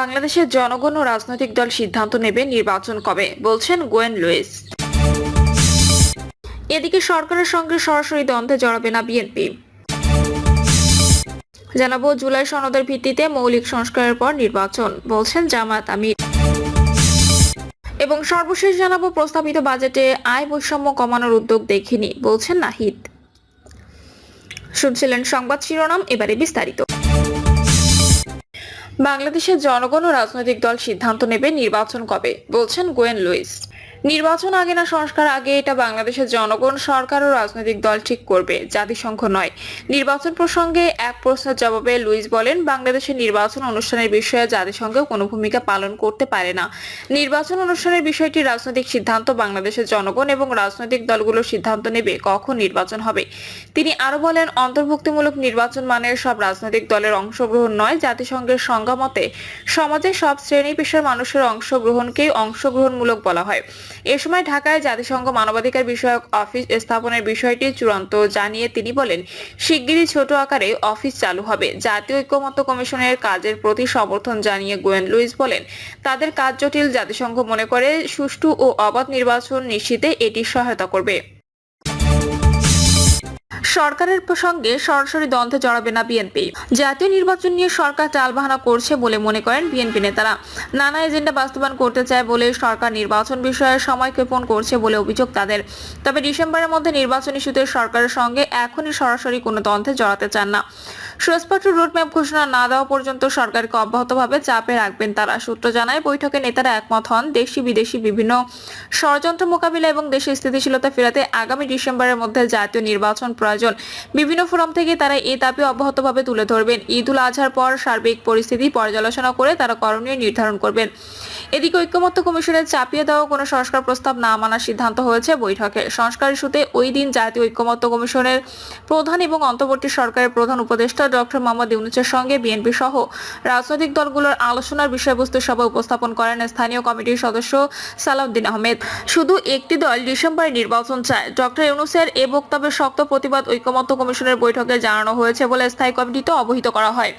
বাংলাদেশের জনগণ ও রাজনৈতিক দল সিদ্ধান্ত নেবে নির্বাচন কবে, বলছেন গোয়েন লুইস। এদিকে সরকারের সঙ্গে সরাসরি দ্বন্দ্বে জড়াবে না বিএনপি। জানাব জুলাই সনদের ভিত্তিতে মৌলিক সংস্কারের পর নির্বাচন, বলছেন জামাত আমির। এবং সর্বশেষ জানাব প্রস্তাবিত বাজেটে আয় বৈষম্য কমানোর উদ্যোগ দেখিনি, বলছেন নাহিদ। শুনছিলেন সংবাদ শিরোনাম, এবারে বিস্তারিত। বাংলাদেশের জনগণ ও রাজনৈতিক দল সিদ্ধান্ত নেবে নির্বাচন কবে বলছেন গোয়েন লুইস। নির্বাচন আগে না সংস্কার আগে এটা বাংলাদেশের জনগণ, সরকার ও রাজনৈতিক দল ঠিক করবে, জাতিসংঘ নয়। নির্বাচন প্রসঙ্গে এক প্রশ্নের জবাবে লুইস বলেন বাংলাদেশের নির্বাচন অনুষ্ঠানের বিষয়ে জাতিসংঘ কোনো ভূমিকা পালন করতে পারে না। নির্বাচন অনুষ্ঠানের বিষয়টি রাজনৈতিক সিদ্ধান্ত, বাংলাদেশের জনগণ এবং রাজনৈতিক দলগুলো সিদ্ধান্ত নেবে কখন নির্বাচন হবে। তিনি আরও বলেন, অন্তর্ভুক্তিমূলক নির্বাচন মানে সব রাজনৈতিক দলের অংশগ্রহণ নয়, জাতিসংঘের সংজ্ঞা মতে সমাজের সব শ্রেণি পেশার মানুষের অংশগ্রহণকেই অংশগ্রহণমূলক বলা হয়। এ সময় ঢাকায় জাতিসংঘ মানবাধিকার বিষয়ক অফিস স্থাপনের বিষয়টি চূড়ান্ত জানিয়ে তিনি বলেন, শিগগিরই ছোট আকারে অফিস চালু হবে। জাতীয় ঐক্যমত্য কমিশনের কাজের প্রতি সমর্থন জানিয়ে গোয়েন লুইস বলেন, তাদের কাজ জটিল। জাতিসংঘ মনে করে সুষ্ঠু ও অবাধ নির্বাচন নিশ্চিতে এটি সহায়তা করবে। সরকারের প্রসঙ্গে সরাসরি দ্বন্দ্বে জড়াবে না বিএনপি। জাতীয় নির্বাচন নিয়ে সরকার টালবাহানা করছে বলে মনে করেন বিএনপি নেতারা। নানা এজেন্ডা বাস্তবায়ন করতে চায় বলে সরকার নির্বাচন বিষয়ে সময় ক্ষেপণ করছে বলে অভিযোগ তাদের। তবে ডিসেম্বরের মধ্যে নির্বাচন ইস্যুতে সরকারের সঙ্গে এখনই সরাসরি কোনো দ্বন্দ্বে জড়াতে চান না। সুস্পষ্ট রোডম্যাপ ঘোষণা না দেওয়া পর্যন্ত সরকারকে অব্যাহতভাবে চাপে রাখবেন তারা। সূত্র জানায়, বৈঠকে নেতারা একমত হন দেশি বিদেশি বিভিন্ন ষড়যন্ত্র মোকাবিলা এবং দেশের স্থিতিশীলতা ফেরাতে আগামী ডিসেম্বরের মধ্যে জাতীয় নির্বাচন প্রয়োজন। বিভিন্ন ফোরাম থেকে তারা এই দাবি অব্যাহতভাবে তুলে ধরবেন। ঈদ উল আজহার পর সার্বিক পরিস্থিতি পর্যালোচনা করে তারা করণীয় নির্ধারণ করবেন। এদিকে ঐক্যমত্য কমিশনের চাপিয়ে দেওয়া কোনো সংস্কার প্রস্তাব না মানার সিদ্ধান্ত হয়েছে বৈঠকে। সংস্কার ইস্যুতে ওই দিন জাতীয় ঐক্যমত্য কমিশনের প্রধান এবং অন্তর্বর্তী সরকারের প্রধান উপদেষ্টা ডক্টর মোহাম্মদ ইউনুসের সঙ্গে বিএনপি সহ রাজনৈতিক দলগুলোর আলোচনার বিষয়বস্তু সভায় উপস্থাপন করেন স্থানীয় কমিটির সদস্য সালাউদ্দিন আহমেদ। শুধু একটি দল ডিসেম্বরে নির্বাচন চায়। ডক্টর ইউনুসের এ বক্তব্যের শক্ত প্রতিবাদ ঐক্যমত্য কমিশনের বৈঠকে জানানো হয়েছে বলে স্থায়ী কমিটিতে অবহিত করা হয়।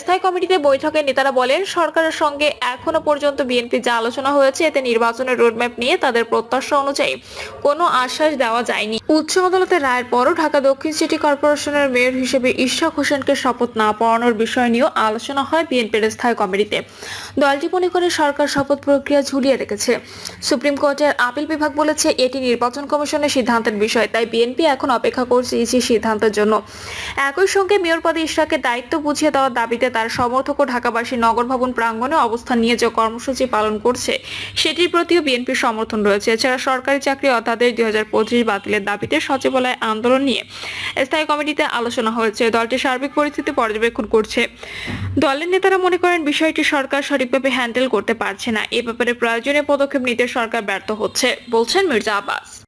স্থায়ী কমিটিতে বৈঠকে নেতারা বলেন, সরকারের সঙ্গে এখনও পর্যন্ত বিএনপি যা আলোচনা হয়েছে, এতে নির্বাচনের রোডম্যাপ নিয়ে তাদের প্রত্যাশা অনুযায়ী কোনো আশ্বাস দেওয়া যায়নি। উচ্চ আদালতের রায়ের পরও ঢাকা দক্ষিণ সিটি কর্পোরেশনের মেয়র হিসেবে ইশাক হোসেনকে শপথ না পড়ানোর বিষয় নিয়েও আলোচনা হয় বিএনপির স্থায়ী কমিটিতে। দলটি মনে করে সরকার শপথ প্রক্রিয়া ঝুলিয়ে রেখেছে। সুপ্রিম কোর্টের আপিল বিভাগ বলেছে, এটি নির্বাচন কমিশনের সিদ্ধান্তের বিষয়, তাই বিএনপি এখন অপেক্ষা করছে ইসি সিদ্ধান্তের জন্য। একই সঙ্গে মেয়র পদে ইশরাকে দায়িত্ব বুঝিয়ে দেওয়ার দাবিতে তার সমর্থক ও ঢাকাবাসী নগর ভবন প্রাঙ্গণে অবস্থান নিয়ে যে কর্মসূচি পালন করছে, সেটির প্রতিও বিএনপির সমর্থন রয়েছে। এছাড়া সরকারি চাকরি অধ্যাদেশ দুই হাজার পঁচিশ বাতিলের দাবিতে সচিবালয় আন্দোলন নিয়ে স্থায়ী কমিটিতে আলোচনা হয়েছে। দলটি সার্বিক পরিস্থিতি পর্যবেক্ষণ করছে। দলের নেতারা মনে করেন, বিষয়টি সরকার সঠিকভাবে হ্যান্ডেল করতে পারছে না। এ ব্যাপারে প্রয়োজনীয় পদক্ষেপ নিতে সরকার ব্যর্থ হচ্ছে, বলছেন মির্জা আব্বাস।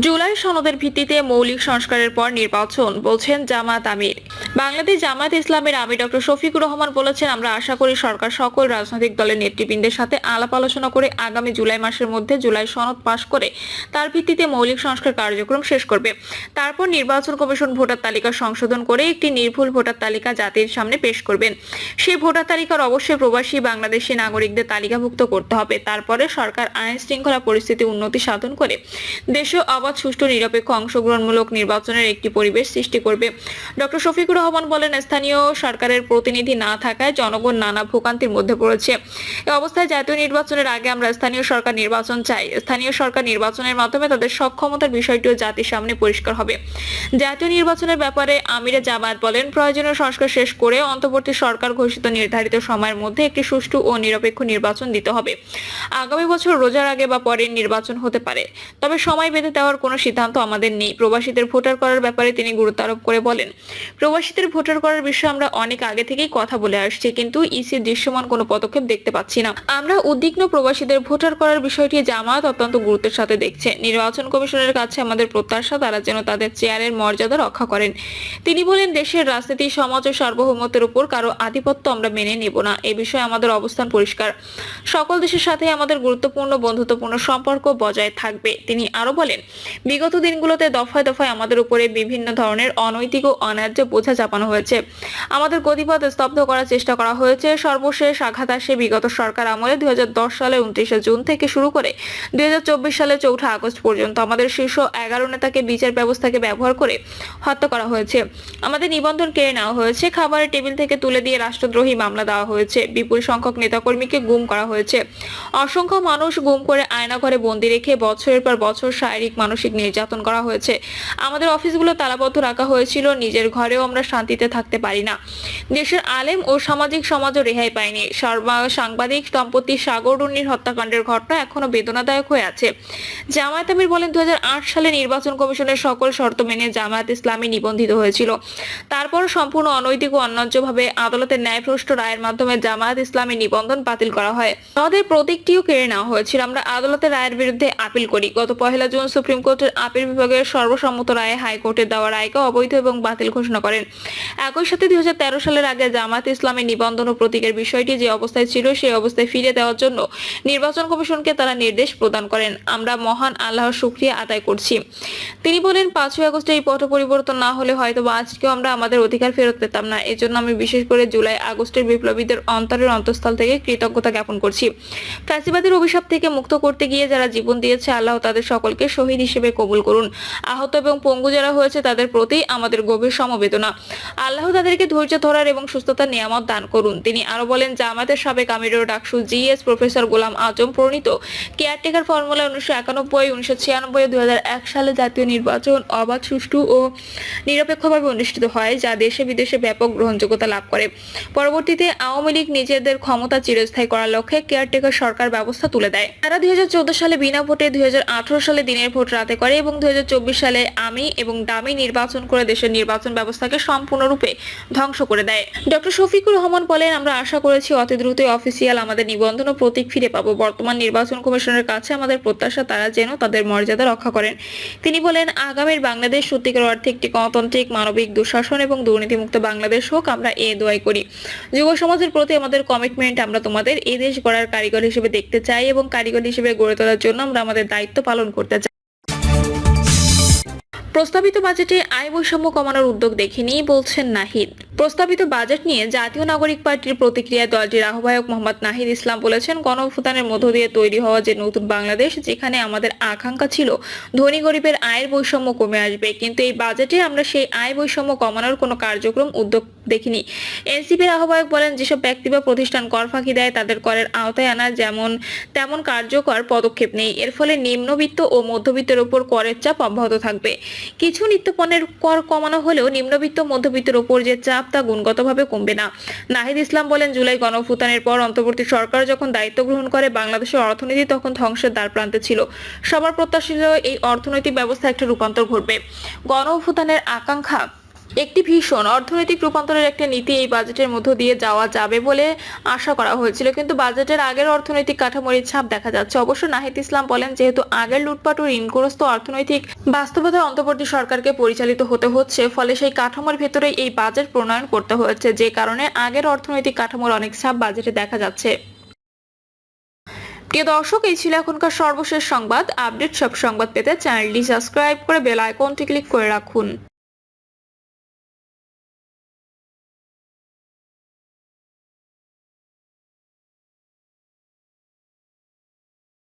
জুলাই সনদের ভিত্তিতে মৌলিক সংস্কারের পর নির্বাচন, বলছেন জামাত আমির। বাংলাদেশ জামাত ইসলামের আমির ডক্টর শফিকুর রহমান বলেছেন, আমরা আশা করি সরকার সকল রাজনৈতিক দলের নেতৃবৃন্দের সাথে আলাপ আলোচনা করে আগামী জুলাই মাসের মধ্যে জুলাই সনদ পাশ করে তার ভিত্তিতে মৌলিক সংস্কার কার্যক্রম শেষ করবে। তারপর নির্বাচন কমিশন ভোটার তালিকা সংশোধন করে একটি নির্ভুল ভোটার তালিকা জাতির সামনে পেশ করবেন। সেই ভোটার তালিকার অবশ্যই প্রবাসী বাংলাদেশি নাগরিকদের তালিকাভুক্ত করতে হবে। তারপরে সরকার আইন শৃঙ্খলা পরিস্থিতি উন্নতি সাধন করে দেশে অবাধ সুষ্ঠু, নিরপেক্ষ, অংশগ্রহণমূলক নির্বাচনের একটি পরিবেশ সৃষ্টি করবে। ডক্টর শফিকুর রহমান বলেন, স্থানীয় সরকারের প্রতিনিধি না থাকায় জনগণ নানা ভোগান্তির মধ্যে পড়েছে। এ অবস্থায় জাতীয় নির্বাচনের আগে আমরা স্থানীয় সরকার নির্বাচন চাই। স্থানীয় সরকার নির্বাচনের মাধ্যমে তাদের সক্ষমতার বিষয়টিও জাতির সামনে পরিষ্কার হবে। জাতীয় নির্বাচনের ব্যাপারে আমিরে জামায়াত বলেন, প্রয়োজনীয় সংস্কার শেষ করে অন্তর্বর্তী সরকার ঘোষিত নির্ধারিত সময়ের মধ্যে একটি সুষ্ঠু ও নিরপেক্ষ নির্বাচন দিতে হবে। আগামী বছর রোজার আগে বা পরে নির্বাচন হতে পারে। তবে সময় বেঁধে দেওয়ার কোনো সিদ্ধান্ত আমাদের নেই। প্রবাসীদের ভোটার করার ব্যাপারে তিনি গুরুত্ব আরোপ করে বলেন, প্রবাসীদের ভোটার করার বিষয়ে আমরা অনেক আগে থেকেই কথা বলে আসছি, কিন্তু ইসি দৃশ্যমান কোনো পদক্ষেপ দেখতে পাচ্ছি না। আমরা উদ্বিগ্ন প্রবাসীদের ভোটার করার বিষয়টি জামায়াত অত্যন্ত গুরুত্বের সাথে দেখছে। নির্বাচন কমিশনের কাছে আমাদের প্রত্যাশা, তারা যেন তাদের চেয়ারের মর্যাদা রক্ষা করেন। তিনি বলেন, দেশের রাজনীতি, সমাজ ও সার্বভৌমত্বের উপর কারও আধিপত্য আমরা মেনে নেব না। এ বিষয়ে আমাদের অবস্থান পরিষ্কার। সকল দেশের সাথে আমাদের গুরুত্বপূর্ণ, বন্ধুত্বপূর্ণ সম্পর্ক বজায় থাকবে। তিনি আরও বলেন বিগত দিনগুলোতে দফায় দফায় আমাদের উপরে বিভিন্ন ধরনের অনৈতিক ও অন্যায্য বোঝা চাপানো হয়েছে। আমাদের গতিপথ স্তব্ধ করার চেষ্টা করা হয়েছে। সর্বশেষ আঘাত আসে বিগত সরকার আমলে দুই সালে উনত্রিশে জুন থেকে শুরু করে দুই সালে চৌঠা আগস্ট পর্যন্ত আমাদের শীর্ষ এগারো নেতাকে বিচার ব্যবস্থাকে ব্যবহার করে হত্যা করা হয়েছে। আমাদের নিবন্ধন কেড়ে নেওয়া হয়েছে। খাবারের টেবিল থেকে তুলে দিয়ে রাষ্ট্রদ্রোহী মামলা দেওয়া হয়েছে। বিপুল সংখ্যক নেতাকর্মীকে গুম করা হয়েছে। অসংখ্য মানুষ গুম করে আয়না আয়নাঘরে বন্দি রেখে বছরের পর বছর শারীরিক মানসিক নির্যাতন করা হয়েছে। আমাদের অফিসগুলো তালাবদ্ধ রাখা হয়েছিল, নিজের ঘরেও আমরা শান্তিতে থাকতে পারি না। দেশের আলেম ও সামাজিক সমাজও রেহাই পায়নি। সাংবাদিক দম্পতি সাগর রুন্নির হত্যাকাণ্ডের ঘটনা এখনও বেদনাদায়ক হয়ে আছে। জামায়াত আমির বলেন দু সালে নির্বাচন কমিশনের সকল শর্ত মেনে জামায়াত ইসলামী নিবন্ধিত হয়েছিল। তারপর সম্পূর্ণ অনৈতিক ও অন্যায্যভাবে আদালতের ন্যায়ভ্রষ্ট রায়ের মাধ্যমে জামায়াত ইসলামী নিবন্ধন বাতিল করা হয়। আমাদের প্রতীকটিও কেড়ে নেওয়া হয়েছিল। আমরা আদালতের রায়ের বিরুদ্ধে আপিল করি। গত পহেলা জুন সুপ্রিম কোর্টের আপিল বিভাগের সর্বসম্মত রায়ে হাইকোর্টের দেওয়া রায়কে অবৈধ এবং বাতিল ঘোষণা করেন। একই সাথে দুই সালের আগে জামায়াত ইসলামের নিবন্ধন ও প্রতীকের বিষয়টি যে অবস্থায় ছিল সেই অবস্থায় ফিরে দেওয়ার জন্য নির্বাচন কমিশনকে তারা নির্দেশ প্রদান করেন। আমরা মহান আল্লাহর শুক্রিয়া আদায় করছি। তিনি বলেন, পাঁচই আগস্টে এই পথ পরিবর্তন না হলে হয়তো বা আজকেও আমরা আমাদের অধিকার ফেরত পেতাম না। এজন্য আমি বিশেষ করে জুলাই আগস্টের বিপ্লবীদের অন্তরের অন্তঃস্থল থেকে কৃতজ্ঞতা জ্ঞাপন করছি। ফ্যাসিবাদের অভিশাপ থেকে মুক্ত করতে গিয়ে যারা জীবন দিয়েছে, আল্লাহ তাদের সকলকে শহীদ হিসেবে কবুল করুন। আহত এবং পঙ্গু যারা হয়েছে, তাদের প্রতি আমাদের গভীর সমবেদনা। আল্লাহ তাদেরকে ধৈর্য ধরার এবং সুস্থতার নিয়ামত দান করুন। তিনি আরও বলেন জামাতের সাবেক আমিরুর ডাকসু জিএস প্রফেসর গোলাম আজম প্রণীত, কেয়ারটেকার ফর্মুলা উনিশশো একানব্বই, উনিশশো ছিয়ানব্বই দুই সালে জাতীয় নির্বাচন অবাধ, সুষ্ঠু ও নিরপেক্ষভাবে অনুষ্ঠিত হয়, যা দেশে বিদেশে ব্যাপক গ্রহণযোগ্যতা লাভ করে। পরবর্তীতে আওয়ামী লীগ নিজেদের ক্ষমতা চিরস্থায়ী করার লক্ষ্যে কেয়ারটেকার সরকার ব্যবস্থা তুলে দেয়। তারা দুই হাজার চোদ্দ সালে বিনা ভোটে দুই হাজার আঠারো সালে দিনের ভোট রাতে করে এবং দু হাজার চব্বিশ সালে আমি এবং দামি নির্বাচন করে দেশের নির্বাচন ব্যবস্থাকে সম্পূর্ণরূপে ধ্বংস করে দেয়। ডক্টর শফিকুর রহমান বলেন, আমরা আশা করেছি অতি দ্রুতই অফিসিয়াল আমাদের নিবন্ধন ও প্রতীক ফিরে পাবো। বর্তমান নির্বাচন কমিশনের কাছে আমাদের প্রত্যাশা তারা যেন তাদের মর্যাদা রক্ষা করেন। তিনি বলেন, আগামীর বাংলাদেশ সত্যিকার অর্থে একটি গণতান্ত্রিক, মানবিক দুঃশাসন এবং দুর্নীতিমুক্ত বাংলাদেশ হোক, আমরা এ দোয়াই করি। যুব সমাজের প্রতি আমাদের কমিটমেন্ট আমরা তোমাদের এ দেশ গড়ার কারিগর হিসেবে দেখতে চাই এবং কারিগর হিসেবে গড়ে তোলার জন্য আমরা আমাদের দায়িত্ব পালন করতে চাই। প্রস্তাবিত বাজেটে আয় বৈষম্য কমানোর উদ্যোগ দেখেনি বলছেন নাহিদ। প্রস্তাবিত বাজেট নিয়ে জাতীয় নাগরিক পার্টির প্রতিক্রিয়ায় দলটির আহ্বায়ক মোহাম্মদ নাহিদ ইসলাম বলেছেন গণভুতানের মধ্য দিয়ে তৈরি হওয়া যে নতুন বাংলাদেশ, যেখানে আমাদের আকাঙ্ক্ষা ছিল ধনী গরিবের আয়ের বৈষম্য কমে আসবে, কিন্তু এই বাজেটে আমরা সেই আয় বৈষম্য কমানোর কোনো কার্যক্রম উদ্যোগ দেখিনি। এনসিপির আহ্বায়ক বলেন, যেসব ব্যক্তি বা প্রতিষ্ঠান কর ফাঁকি দেয়, তাদের করের আওতায় আনা যেমন তেমন কার্যকর পদক্ষেপ নেই। এর ফলে নিম্নবিত্ত ও মধ্যবিত্তের উপর করের চাপ অব্যাহত থাকবে। কিছু নিত্যপণ্যের কর কমানো হলেও নিম্নবিত্ত মধ্যবিত্তের উপর যে চাপ তা গুণগতভাবে কমবে না। নাহিদ ইসলাম বলেন, জুলাই গণভুতানের পর অন্তর্বর্তী সরকার যখন দায়িত্ব গ্রহণ করে, বাংলাদেশের অর্থনীতি তখন ধ্বংসের দ্বার প্রান্তে ছিল। সবার প্রত্যাশিত এই অর্থনৈতিক ব্যবস্থা একটা রূপান্তর ঘটবে। গণভুতানের আকাঙ্ক্ষা একটি ভীষণ অর্থনৈতিক রূপান্তরের একটা নীতি এই বাজেটের মধ্য দিয়ে যাওয়া যাবে বলে আশা করা হয়েছিল। কিন্তু বাজেটের আগের অর্থনৈতিক কাঠামোর ছাপ দেখা যাচ্ছে। অবশ্য নাহিদ ইসলাম বলেন, যেহেতু আগের লুটপাট ও ঋণগ্রস্ত অর্থনৈতিক বাস্তবতায় অন্তর্বর্তী সরকারকে পরিচালিত হতে হচ্ছে, ফলে সেই কাঠামোর ভেতরে এই বাজেট প্রণয়ন করতে হয়েছে। যে কারণে আগের অর্থনৈতিক কাঠামোর অনেক ছাপ বাজেটে দেখা যাচ্ছে। প্রিয় দর্শক, এই ছিল এখনকার সর্বশেষ সংবাদ। আপডেট সব সংবাদ পেতে চ্যানেলটি সাবস্ক্রাইব করে বেল আইকনটি ক্লিক করে রাখুন।